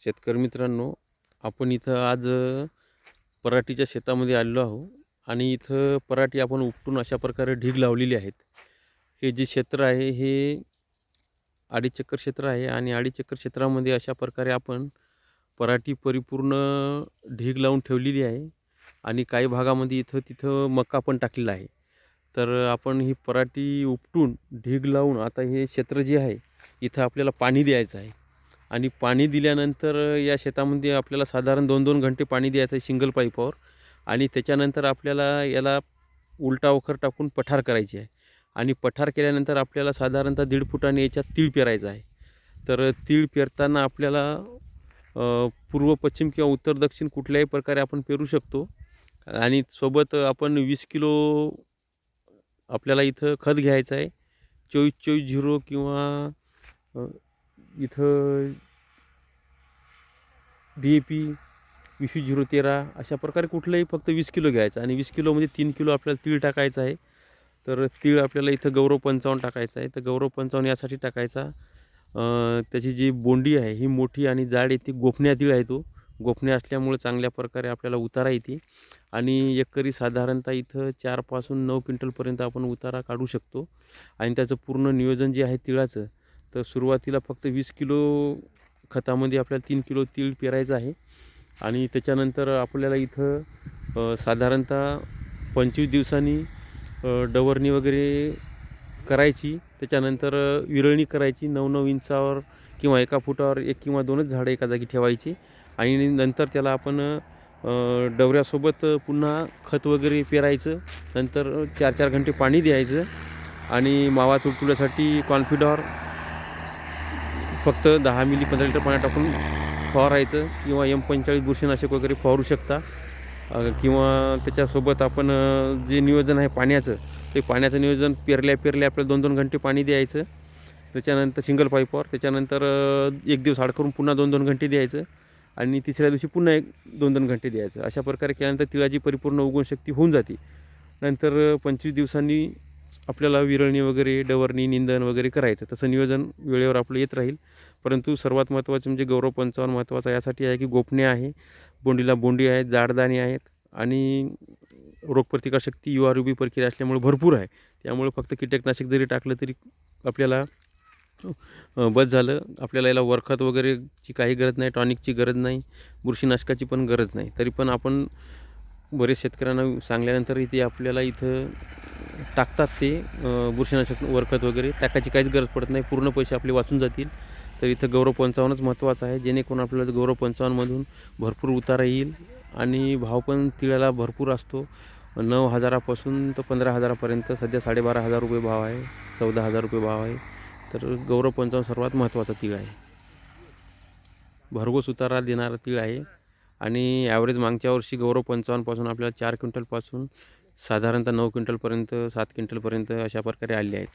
शेतकरी मित्रांनो आपण इथं आज पराठीच्या शेतामध्ये आलेलो आहो आणि इथं पराठी आपण उपटून अशा प्रकारे ढीग लावलेली आहेत. हे जे क्षेत्र आहे हे अडीच चक्कर क्षेत्र आहे आणि अडीच चक्कर क्षेत्रामध्ये अशा प्रकारे आपण पराठी परिपूर्ण ढीग लावून ठेवलेली आहे आणि काही भागामध्ये इथं तिथं मका पण टाकलेला आहे. तर आपण ही पराठी उपटून ढीग लावून आता हे क्षेत्र जे आहे इथं आपल्याला पाणी द्यायचं आहे. आणि पाणी दिल्यानंतर या शेतामध्ये आपल्याला साधारण दोन दोन घंटे पाणी द्यायचं आहे सिंगल पाईपावर. आणि त्याच्यानंतर आपल्याला याला उलटा ओखर टाकून पठार करायची आहे. आणि पठार केल्यानंतर आपल्याला साधारणतः दीड फुटाने याच्यात तीळ पेरायचं आहे. तर तीळ पेरताना आपल्याला पूर्व पश्चिम किंवा उत्तर दक्षिण कुठल्याही प्रकारे आपण पेरू शकतो. आणि सोबत आपण वीस किलो आपल्याला इथं खत घ्यायचं आहे. चोवीस चोवीस झिरो किंवा इथं डी ए पी वीस झिरो तेरा अशा प्रकारे कुठलंही फक्त वीस किलो घ्यायचं. आणि वीस किलोमध्ये म्हणजे तीन किलो आपल्याला तीळ टाकायचं आहे. तर तीळ आपल्याला इथं गौरव पंचावन्न टाकायचं आहे. तर गौरव पंचावन्न यासाठी टाकायचा. त्याची जी बोंडी आहे ही मोठी आणि जाड येते गोफण्या तीळ आहे तो. गोफण्या असल्यामुळे चांगल्या प्रकारे आपल्याला उतारा येते. आणि एकरी साधारणतः इथं चारपासून नऊ क्विंटलपर्यंत आपण उतारा काढू शकतो. आणि त्याचं पूर्ण नियोजन जे आहे तिळाचं तर सुरुवातीला फक्त वीस किलो खतामध्ये आपल्याला तीन किलो तीळ पेरायचं आहे. आणि त्याच्यानंतर आपल्याला इथं साधारणतः पंचवीस दिवसांनी डवरणी वगैरे करायची. त्याच्यानंतर विरळणी करायची. नऊ नऊ इंचावर किंवा एका फुटावर एक किंवा दोनच झाडं एका जागी ठेवायची. आणि नंतर त्याला आपण डवऱ्यासोबत पुन्हा खत वगैरे पेरायचं. नंतर चार चार घंटे पाणी द्यायचं. आणि मावा तुडतुड्यासाठी कॉन्फिडॉर फक्त दहा मिली पंधरा लिटर पाण्यात टाकून फवारायचं किंवा एम पंचेचाळीस बुरशीनाशक वगैरे फवारू शकता. किंवा त्याच्यासोबत आपण जे नियोजन आहे पाण्याचं ते पाण्याचं नियोजन पेरल्या पेरल्या आपल्याला दोन दोन घंटे पाणी द्यायचं. त्याच्यानंतर सिंगल पाईपवर त्याच्यानंतर एक दिवस आड करून पुन्हा दोन दोन घंटे द्यायचं आणि तिसऱ्या दिवशी पुन्हा एक दोन दोन घंटे द्यायचं. अशा प्रकारे केल्यानंतर तिळाची परिपूर्ण उगवण शक्ती होऊन जाते. नंतर पंचवीस दिवसांनी आपल्याला विरळणी वगैरे डवरणी निंदण वगैरे करायचं तसं नियोजन वेळेवर आपलं येत राहील. परंतु सर्वात महत्त्वाचं म्हणजे गौरव पंचावन्न महत्त्वाचा यासाठी आहे की गोपणे आहे. बोंडीला बोंडी आहेत जाडदाणी आहेत आणि रोगप्रतिकारशक्ती यू आर यू बी प्रक्रिया असल्यामुळे भरपूर आहे. त्यामुळे फक्त कीटकनाशक जरी टाकलं तरी आपल्याला बस झालं. आपल्याला याला वरखत वगैरेची काही गरज नाही टॉनिकची गरज नाही बुरशीनाशकाची पण गरज नाही. तरी पण आपण बरेच शेतकऱ्यांना सांगल्यानंतर इथे आपल्याला इथं टाकतात ते बुरशीनाशक वरखत वगैरे. टाकायची काहीच गरज पडत नाही. पूर्ण पैसे आपले वाचून जातील. तर इथं गौरव पंचावन्नच महत्त्वाचं आहे. जेणेकरून आपल्याला गौरव पंचावन्नमधून भरपूर उतारा येईल आणि भाव पण तिळाला भरपूर असतो. नऊ हजारापासून तर पंधरा हजारापर्यंत सध्या साडेबारा हजार रुपये भाव आहे. चौदा हजार रुपये भाव आहे. तर गौरव पंचावन्न सर्वात महत्त्वाचा तीळ आहे. भरघोस उतारा देणारा तीळ आहे. आणि ॲव्हरेज मागच्या वर्षी गौरव पंचावन्नपासून आपल्याला चार क्विंटलपासून साधारणतः नऊ क्विंटलपर्यंत सात क्विंटलपर्यंत अशा प्रकारे आले आहेत.